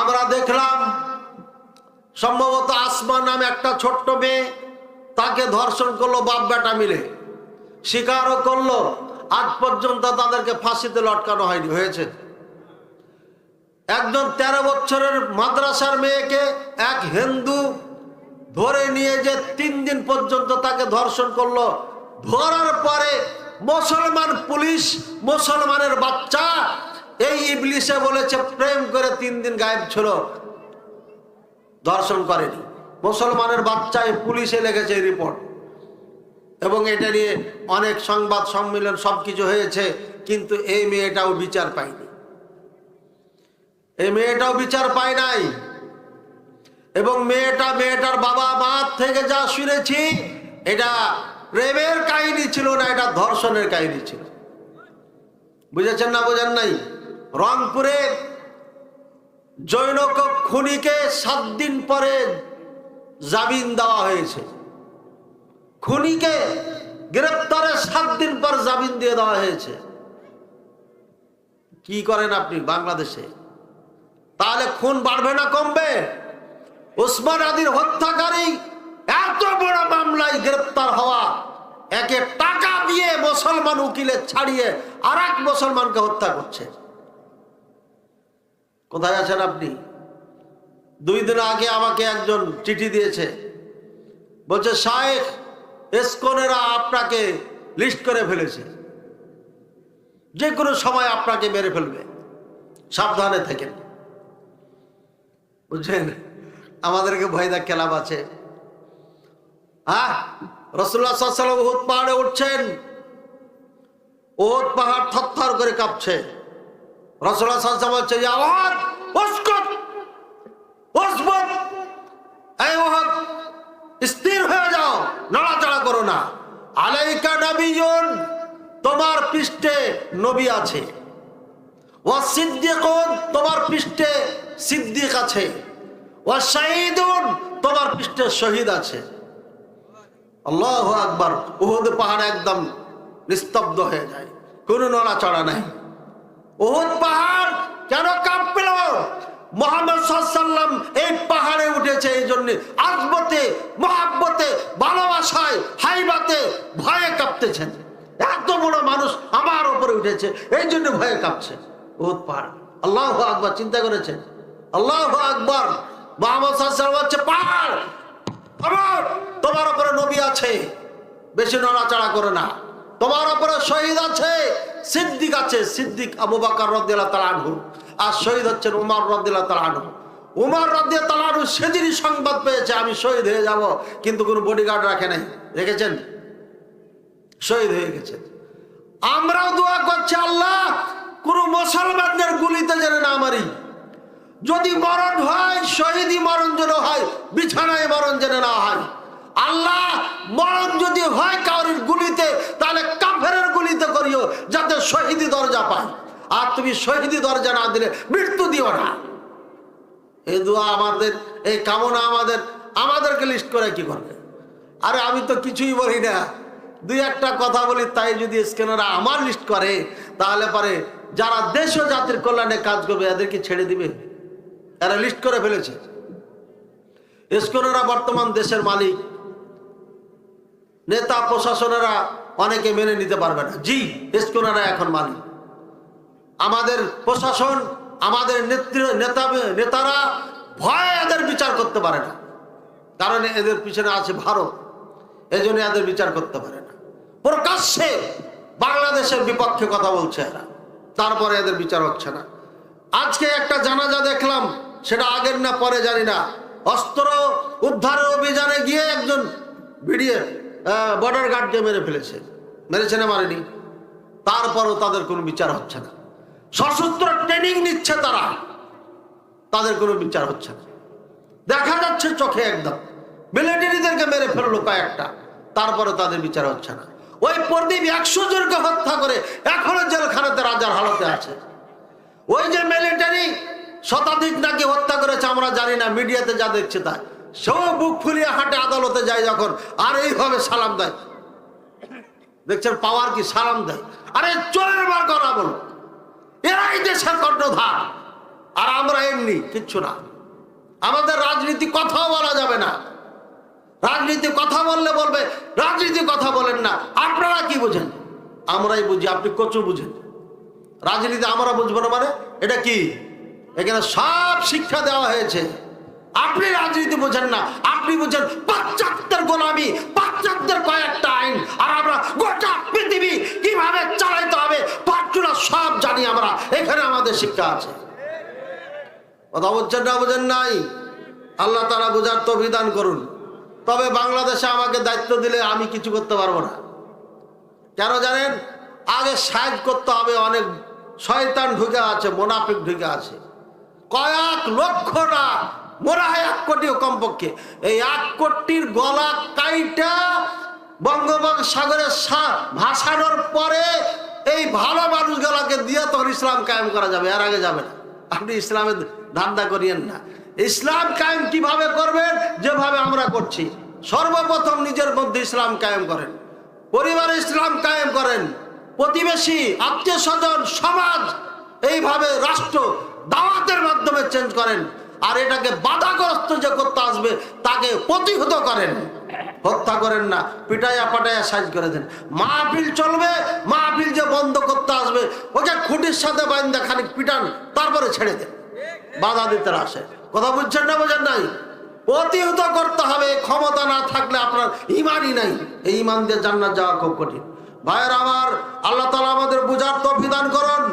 আমরা দেখলাম সম্ভবত আসমা নামে একটা ছোট্ট মেয়ে তাকে ধর্ষণ করল, বাপ বেটা মিলে। স্বীকারও করল, আজ পর্যন্ত তাদেরকে ফাঁসিতে লটকানো হয়নি, হয়েছে। একজন তেরো বছরের মাদ্রাসার মেয়েকে এক হিন্দু ধরে নিয়ে যে তিন দিন পর্যন্ত তাকে ধর্ষণ করল, ধরার পরে মুসলমান পুলিশ, মুসলমানের বাচ্চা এই ইবলিশে বলেছে, প্রেম করে তিন দিন গায়েব ছিল ধর্ষণ করেনি। মুসলমানের বাচ্চায় পুলিশে লেগেছে রিপোর্ট। এবং এটা নিয়ে অনেক সংবাদ সম্মেলন সবকিছু হয়েছে, কিন্তু এই মেয়েটাও বিচার পায়নি। এই মেয়েটাও বিচার পায় নাই। এবং মেয়েটা, মেয়েটার বাবা মা থেকে যা শুনেছি, এটা প্রেমের কাহিনী ছিল না, এটা ধর্ষণের কাহিনী ছিল। বুঝেছেন না বোঝেন নাই? রংপুরে জৈনক খুনিকে সাত দিন পরে জামিন দেওয়া হয়েছে। খুনিকে গ্রেপ্তারের সাত দিন পর জামিন দিয়ে দেওয়া হয়েছে। কি করেন আপনি বাংলাদেশে? তাহলে খুন বাড়বে না, কমবে? ওসমান আদির হত্যাকারী এত বড় মামলায় গ্রেপ্তার হওয়া, একে টাকা দিয়ে মুসলমান উকিলে ছাড়িয়ে আর মুসলমানকে হত্যা করছে। কোথায় আছেন আপনি? দুই দিন আগে আমাকে একজন চিঠি দিয়েছে। বলছে, শায়েখ এসকনেরা আপনাকে লিস্ট করে ফেলেছে। যে কোনো সময় আপনাকে মেরে ফেলবে। সাবধানে থাকেন। বুঝছেন? আমাদেরকে ভয় ভয়দা খেলাপ আছে। হ্যাঁ রসুল্লাহ সাল্লাম ওহুদ পাহাড়ে উঠছেন। ওহুদ পাহাড় থরথর করে কাঁপছে। স্থির হয়ে যাও করো না। নবীন তোমার পৃষ্ঠে নবী আছে। ও সিদ্দিকুন, তোমার পৃষ্ঠে সিদ্দিক আছে। ও শাহিদুন তোমার পৃষ্ঠে শহীদ আছে। আল্লাহ আকবার উহুদ পাহাড় একদম নিস্তব্ধ হয়ে যায়। কোনো নড়াচড়া নাই। উহুদ পাহাড় কেন কাঁপল? মোহাম্মদ সাল্লাম এই পাহাড়ে উঠেছে এই জন্য আজবতে মহাব্বতে, ভালোবাসায়, হাইবাতে ভয়ে কাঁপতেছেন। এত বড় মানুষ আমার উপরে উঠেছে, এই জন্য ভয়ে কাঁপছে। উহুদ পাহাড়, আল্লাহ আকবার, চিন্তা করেছেন? আল্লাহ আকবার, মোহাম্মদ সাল্লাম হচ্ছে পাহাড়, তোমার উপরে নবী আছে। বেশি নড়াচড়া করে না। তোমার উপরে শহীদ আছে, সিদ্দিক আছে, সিদ্দিক আবু বাকার রদ্দিল্লা তালানহু আর শহীদ হচ্ছেন উমার রদ্দিল্লা তালানহু উমার রদ্দিয়া তালানহু সেদিনই সংবাদ পেয়েছে, আমি শহীদ হয়ে যাব, কিন্তু কোনো বডিগার্ড রাখে নাই। রেখেছেন? শহীদ হয়ে গেছেন। আমরাও দোয়া করছি, আল্লাহ, কোন মুসলমানদের গুলিতে যেন না মারি। যদি মরণ হয় শহীদি মরণ যেন হয়, বিছানায় মরণ যেন না হয়। আল্লাহ, মরণ যদি হয় করিও যাতে শহীদি দরজা পায়। আর তুমি শহীদি দরজা না দিলে মৃত্যু দিও না। এই দোয়া আমাদের এই কামনা আমাদের, আমাদেরকে লিস্ট করে কি করবে? আরে আমি তো কিছুই বলি না। দুই একটা কথা বলি, তাই যদি স্ক্যানাররা আমার লিস্ট করে, তাহলে পরে যারা দেশ ও জাতির কল্যাণে কাজ করবে এদেরকে ছেড়ে দিবে? এরা লিস্ট করে ফেলেছে। স্কনেরা বর্তমান দেশের মালিক। নেতা, প্রশাসনেরা অনেকে মেনে নিতে পারবে না। জি স্কনেরা এখন মালিক আমাদের প্রশাসন, আমাদের নেতৃ নেতা, নেতারা ভয়ে এদের বিচার করতে পারে না। কারণ এদের পিছনে আছে ভারত। এজন্য এদের বিচার করতে পারে না। প্রকাশ্যে বাংলাদেশের বিপক্ষে কথা বলছে এরা। তারপরে এদের বিচার হচ্ছে না। আজকে একটা জানাজা দেখলাম, সেটা আগের না পরে জানি না। অস্ত্র উদ্ধারের অভিযানে গিয়ে একজন ভিডিও বর্ডার গার্ডকে মেরে ফেলেছে। মেরেছে না মারেনি। তারপরও তাদের কোনো বিচার হচ্ছে না। সশস্ত্র ট্রেনিং নিচ্ছে তারা, তাদের কোনো বিচার হচ্ছে না। দেখা যাচ্ছে চোখে একদম। মিলিটারিদেরকে মেরে ফেলল কয়েকটা, তারপরে তাদের বিচার হচ্ছে না। ওই প্রদীপ একশো জনকে হত্যা করে এখনও জেলখানাতে রাজার হালতে আছে। ওই যে মিলিটারি শতাধিক নাকি হত্যা করেছে, আমরা জানি না, মিডিয়াতে যা দেখছে তাই। সেও বুক ফুলিয়ে হাঁটে আদালতে যায় যখন, আর এইভাবে সালাম দেয়। দেখছেন পাওয়ার কি সালাম দেয়? আরে চোরের বার করা বলো। এরাই দেশের কর্ণধার আর আমরা এমনি, কিচ্ছু না। আমাদের রাজনীতি কথাও বলা যাবে না। রাজনীতি কথা বললে বলবে, রাজনীতি কথা বলেন না। আপনারা কি বুঝেন? আমরাই বুঝি, আপনি কচু বুঝেন। রাজনীতি আমরা বুঝব না মানে? এটা কি? এখানে সব শিক্ষা দেওয়া হয়েছে। আপনি রাজনীতি বোঝেন না। আপনি বুঝেন পাশ্চাত্যের গোলামি আইন আর আমরা গোটা পৃথিবী কীভাবে চালাইতে হবে সব জানি আমরা। এখানে আমাদের শিক্ষা আছে। কথা না নাই? আল্লাহ তারা বোঝার তো বিধান করুন। তবে বাংলাদেশে আমাকে দায়িত্ব দিলে আমি কিছু করতে পারব না। কেন জানেন? আগে সাজ করতে হবে অনেক শয়তান ঢুকে আছে, মোনাফিক ঢুকে আছে। কয়েক লক্ষ না মনে হয় এক কোটিও কমপক্ষে। এই এক কোটির গলা কাইটা বঙ্গোপসাগরের সা- ভাসানোর পরে এই ভালো মানুষগুলাকে দিয়ে তখন ইসলাম কায়েম করা যাবে, এর আগে যাবে না। আপনি ইসলামের ধান্দা করিয়েন না। ইসলাম কায়েম কীভাবে করবেন? যেভাবে আমরা করছি। সর্বপ্রথম নিজের মধ্যে ইসলাম কায়েম করেন। পরিবারে ইসলাম কায়েম করেন। প্রতিবেশী, আত্মীয় স্বজন, সমাজ, এইভাবে রাষ্ট্র দাওয়াতের মাধ্যমে চেঞ্জ করেন। আর এটাকে বাধাগ্রস্ত যে করতে আসবে, তাকে প্রতিহত করেন। হত্যা করেন না, পিটাইয়া পাটাইয়া সাইজ করে দেন। মাহফিল চলবে, মাহফিল যে বন্ধ করতে আসবে ওকে খুঁটির সাথে বাইন্দা খানিক পিটান, তারপরে ছেড়ে দেন। বাধা দিতে আসে। কথা বুঝছেন না বোঝেন নাই? প্রতিহত করতে হবে, ক্ষমতা না থাকলে আপনার ইমানই নাই। এই ইমান দিয়ে জান্নাত যাওয়া খুব কঠিন। ভাইয়ের আমার, আল্লাহ তালা আমাদের বুঝার তো বিধান করুন।